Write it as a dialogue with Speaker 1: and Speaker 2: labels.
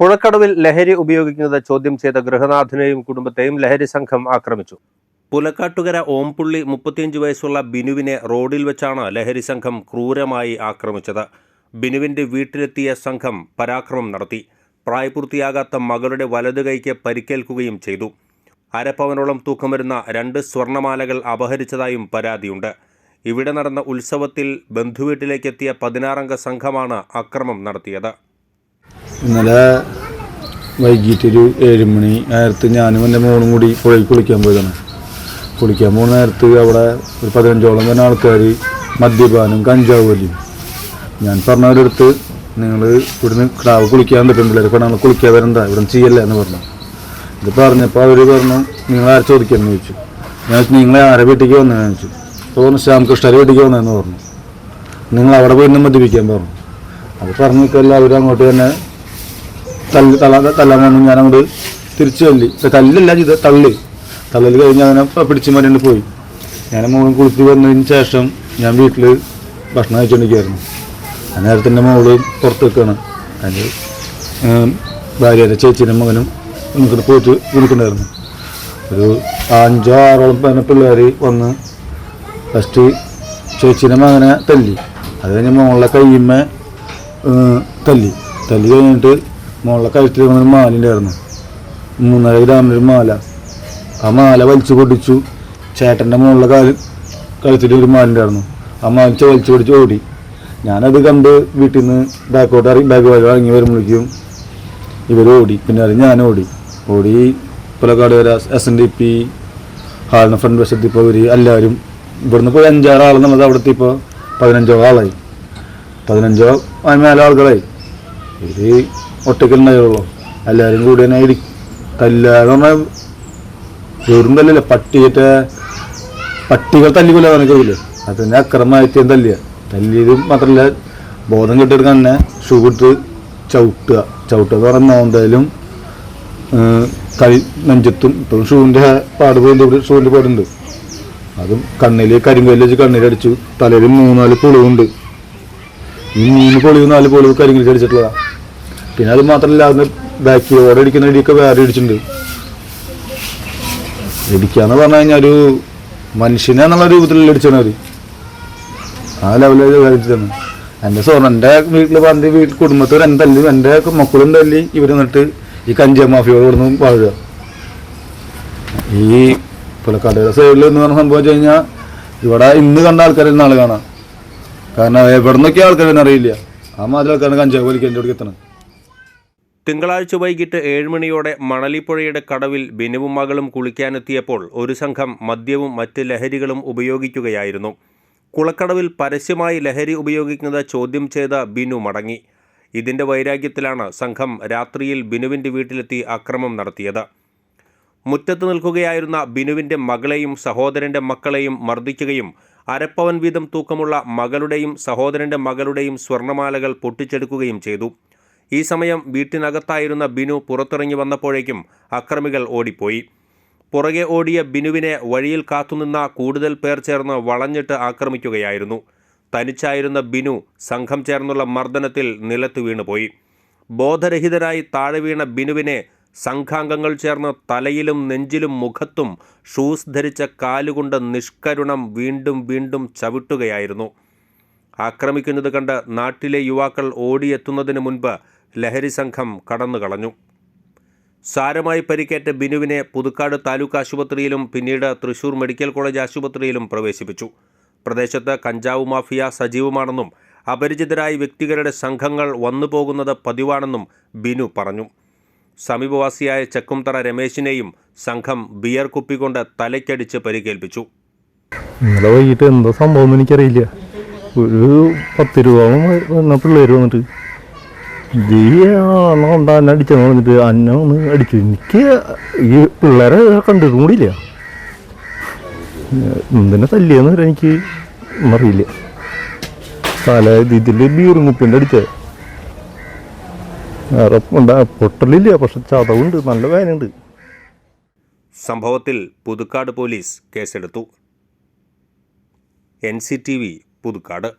Speaker 1: പുഴക്കടവിൽ ലഹരി ഉപയോഗിക്കുന്നത് ചോദ്യം ചെയ്ത ഗൃഹനാഥനെയും കുടുംബത്തെയും ലഹരി സംഘം ആക്രമിച്ചു. പുലക്കാട്ടുകര ഓംപുള്ളി മുപ്പത്തിയഞ്ച് വയസ്സുള്ള ബിനുവിനെ റോഡിൽ വെച്ചാണ് ലഹരി സംഘം ക്രൂരമായി ആക്രമിച്ചത്. ബിനുവിന്റെ വീട്ടിലെത്തിയ സംഘം പരാക്രമം നടത്തി. പ്രായപൂർത്തിയാകാത്ത മകളുടെ വലതു കൈക്ക് പരിക്കേൽക്കുകയും ചെയ്തു. അരപ്പവനോളം തൂക്കം വരുന്ന രണ്ട് സ്വർണമാലകൾ അപഹരിച്ചതായും പരാതിയുണ്ട്. ഇവിടെ നടന്ന ഉത്സവത്തിൽ ബന്ധുവീട്ടിലേക്കെത്തിയ പതിനാറംഗ സംഘമാണ് അക്രമം നടത്തിയത്.
Speaker 2: ഇന്നലെ വൈകിട്ടൊരു ഏഴ് മണി നേരത്ത് ഞാനും എന്റെ മോളും കൂടി പുഴയിൽ കുളിക്കാൻ പോയതാണ്. കുളിക്കാൻ പോകുന്ന നേരത്ത് അവിടെ ഒരു പതിനഞ്ചോളം തന്നെ ആൾക്കാർ മദ്യപാനം കഞ്ചാവ് വലിയും ഞാൻ പറഞ്ഞവരുടെ അടുത്ത് നിങ്ങൾ ഇവിടുന്ന് ക്ലാവ് കുളിക്കാൻ പറ്റും പിള്ളേർ പറഞ്ഞാൽ കുളിക്കാൻ വരണ്ട ഇവിടെ ചെയ്യല്ല എന്ന് പറഞ്ഞു. ഇത് പറഞ്ഞപ്പോൾ അവർ പറഞ്ഞു നിങ്ങൾ ആരെ ചോദിക്കാമെന്ന് ചോദിച്ചു? ഞാൻ നിങ്ങളെ ആരെ വീട്ടിലേക്ക് വന്നതെന്ന് ചോദിച്ചു. അപ്പോൾ പറഞ്ഞു ശ്യാമകൃഷ്ണരെ വീട്ടിലേക്ക് വന്നതെന്ന് പറഞ്ഞു. നിങ്ങൾ അവിടെ പോയി നിന്ന് മദ്യപിക്കാൻ പറഞ്ഞു. അത് പറഞ്ഞിട്ടല്ല അവർ അങ്ങോട്ട് തന്നെ തല്ല് തല തല്ലാൻ വന്നു. ഞാൻ അങ്ങോട്ട് തിരിച്ചു തല്ലി തല്ലല്ല ചെയ്ത് തള്ളി. തള്ളൽ കഴിഞ്ഞ് അങ്ങനെ പിടിച്ചു മരണ്ട് പോയി. ഞാൻ മോളും കുളിച്ച് വന്നതിന് ശേഷം ഞാൻ വീട്ടിൽ ഭക്ഷണം കഴിച്ചുകൊണ്ടിരിക്കുകയായിരുന്നു ആ നേരത്തിന്റെ മോൾ പുറത്ത് നിൽക്കുകയാണ് അതിന്റെ ഭാര്യയുടെ ചേച്ചീന്റെ മകനും നിൽക്കുന്ന പോയിട്ട് നിൽക്കുന്നുണ്ടായിരുന്നു ഒരു അഞ്ചോ ആറോളം പിന്നെ പിള്ളേർ വന്ന് ഫസ്റ്റ് ചേച്ചീന്റെ മകനെ തല്ലി. അത് കഴിഞ്ഞ് മോളുടെ കയ്യുമ്മ തല്ലി. തല്ലി കഴിഞ്ഞിട്ട് മോളുടെ കഴുത്തിൽ ഒരു മാല ഉണ്ടായിരുന്നു മൂന്നര ഗ്രാമിന്റെ ഒരു മാല. ആ മാല വലിച്ചു പൊടിച്ചു ചേട്ടന്റെ മോളുടെ കാൽ കഴുത്തിൽ ഒരു മാല ഉണ്ടായിരുന്നു ആ മാല വലിച്ചു പൊടിച്ച് ഓടി. ഞാനത് കണ്ട് വീട്ടിൽ നിന്ന് ബാക്കോട്ട് ഇറങ്ങി ബാക്ക് വഴി ഇറങ്ങി വരുമ്പോഴേക്കും ഇവർ ഓടി. പിന്നെ അത് ഞാൻ ഓടി. ഓടി പുലക്കാട് വരെ എസ് എൻ ഡി പി ഹാളിന് ഫ്രണ്ട് വശത്തിപ്പോൾ ഇവർ എല്ലാവരും ഇവിടുന്ന് പോയി അഞ്ചാറ് ആളെന്നുള്ളത് അവിടുത്തെ ഇപ്പോൾ പതിനഞ്ചോ ആളായി. പതിനഞ്ചോ അതിന് മേലെ ആളുകളായി. ഇത് ഒറ്റയ്ക്കുണ്ടായുള്ളൂ എല്ലാവരും കൂടി തന്നെ ഇടി തല്ലാന്ന് പറഞ്ഞാൽ വെറും തല്ലല്ല പട്ടിയിട്ട് പട്ടികൾ തല്ലിക്കൊല്ല അത് തന്നെ അക്രമമായിട്ട് തല്ലിയ. തല്ലിയത് മാത്രമല്ല ബോധം കെട്ടിയെടുക്കാൻ തന്നെ ഷൂ ഇട്ട് ചവിട്ടുക. ചവിട്ടുക എന്ന് പറഞ്ഞാൽ നോന്തായാലും കൈ നെഞ്ചത്തും ഇപ്പം ഷൂവിന്റെ പാട് പോയി ഷൂവിന്റെ പാടുണ്ട്. അതും കണ്ണിൽ കരിങ്കല്ല് വെച്ച് കണ്ണിലടിച്ചു. തലയിൽ മൂന്നാൽ പൊളിവുണ്ട്. ഈ മൂന്ന് പൊളിവ് നാല് പൊളിവ് കരിങ്കല്ല് അടിച്ചിട്ടുള്ളതാ. പിന്നെ അത് മാത്രമല്ല അതിന് ബാക്കിയോടെ അടിക്കുന്ന ഇടിയൊക്കെ വേറെ ഇടിച്ചിട്ടുണ്ട്. ഇടിക്കാന്ന് പറഞ്ഞു കഴിഞ്ഞാൽ ഒരു മനുഷ്യനെ എന്നുള്ള രൂപത്തിലുള്ള അടിച്ചാണ് അവർ ആ ലെവലിൽ കളിച്ചതാണ് എന്റെ സ്വർണം എന്റെ വീട്ടിൽ പണ്ട് വീട്ടിൽ കുടുംബത്തിൽ എന്റെ തല്ലി എന്റെ മക്കളും തല്ലി ഇവർ നിന്നിട്ട് ഈ കഞ്ചാ മാഫിയോട് കൊടുന്ന് വാഴുക. ഈ പുലക്കാടുകളുടെ സൈഡിൽ എന്ന് പറഞ്ഞ സംഭവം വെച്ച് കഴിഞ്ഞാൽ ഇവിടെ ഇന്ന് കണ്ട ആൾക്കാരെ നാളെ കാണാം. കാരണം എവിടെ നിന്നൊക്കെ ആൾക്കാരെന്ന് അറിയില്ല. ആ മാതിരി ആൾക്കാരാണ് കഞ്ചാവ് വലിക്കാൻ എന്റെ അടുത്ത് എത്തണം
Speaker 1: തിങ്കളാഴ്ച വൈകിട്ട് ഏഴുമണിയോടെ മണലിപ്പുഴയുടെ കടവിൽ ബിനുവും മകളും കുളിക്കാനെത്തിയപ്പോൾ ഒരു സംഘം മദ്യവും മറ്റ് ലഹരികളും ഉപയോഗിക്കുകയായിരുന്നു. കുളക്കടവിൽ പരസ്യമായി ലഹരി ഉപയോഗിക്കുന്നത് ചോദ്യം ചെയ്ത ബിനു മടങ്ങി. ഇതിന്റെ വൈരാഗ്യത്തിലാണ് സംഘം രാത്രിയിൽ ബിനുവിന്റെ വീട്ടിലെത്തി അക്രമം നടത്തിയത്. മുറ്റത്ത് നിൽക്കുകയായിരുന്ന ബിനുവിന്റെ മകളെയും സഹോദരന്റെ മക്കളെയും മർദ്ദിക്കുകയും അരപ്പവൻ വീതം തൂക്കമുള്ള മകളുടെയും സഹോദരന്റെ മകളുടെയും സ്വർണമാലകൾ പൊട്ടിച്ചെടുക്കുകയും ചെയ്തു. ഈ സമയം വീട്ടിനകത്തായിരുന്ന ബിനു പുറത്തിറങ്ങി വന്നപ്പോഴേക്കും അക്രമികൾ ഓടിപ്പോയി. പുറകെ ഓടിയ ബിനുവിനെ വഴിയിൽ കാത്തുനിന്ന കൂടുതൽ പേർ ചേർന്ന് വളഞ്ഞിട്ട് ആക്രമിക്കുകയായിരുന്നു. തനിച്ചായിരുന്ന ബിനു സംഘം ചേർന്നുള്ള മർദ്ദനത്തിൽ നിലത്ത് വീണുപോയി. ബോധരഹിതരായി താഴെ വീണ ബിനുവിനെ സംഘാംഗങ്ങൾ ചേർന്ന് തലയിലും നെഞ്ചിലും മുഖത്തും ഷൂസ് ധരിച്ച കാലുകൊണ്ട് നിഷ്കരുണം വീണ്ടും വീണ്ടും ചവിട്ടുകയായിരുന്നു. ആക്രമിക്കുന്നത് കണ്ട് നാട്ടിലെ യുവാക്കൾ ഓടിയെത്തുന്നതിന് മുൻപ് ലഹരി സംഘം കടന്നുകളഞ്ഞു സാരമായി പരിക്കേറ്റ ബിനുവിനെ പുതുക്കാട് താലൂക്ക് ആശുപത്രിയിലും പിന്നീട് തൃശൂർ മെഡിക്കൽ കോളേജ് ആശുപത്രിയിലും പ്രവേശിപ്പിച്ചു. പ്രദേശത്ത് കഞ്ചാവ് മാഫിയ സജീവമാണെന്നും അപരിചിതരായ വ്യക്തികളുടെ സംഘങ്ങൾ വന്നു പോകുന്നത് പതിവാണെന്നും ബിനു പറഞ്ഞു. സമീപവാസിയായ ചെക്കുംതറ രമേശിനെയും സംഘം ബിയർ കുപ്പി കൊണ്ട് തലയ്ക്കടിച്ച് പരിക്കേൽപ്പിച്ചു.
Speaker 3: ഇന്നലെ വൈകിട്ട് എന്താ സംഭവം എനിക്കറിയില്ല. ഒരു പത്ത് രൂപ പിള്ളേർ വന്നിട്ട് കൊണ്ടാ അന്നെ ഒന്ന് അടിച്ചു എനിക്ക് ഈ പിള്ളേരെ കണ്ടിട്ടും കൂടിയില്ല എന്തിനെ തല്ലിയെന്ന് പറയാൻ എനിക്ക് അറിയില്ല. തല ഇതിൽ ബീറും കുപ്പിന്റെ അടിച്ചത് വേറെ പൊട്ടലില്ല പക്ഷെ ചതവുണ്ട് നല്ല വേനുണ്ട്
Speaker 1: സംഭവത്തിൽ പുതുക്കാട് പോലീസ് കേസെടുത്തു. N C T V Puthukkad.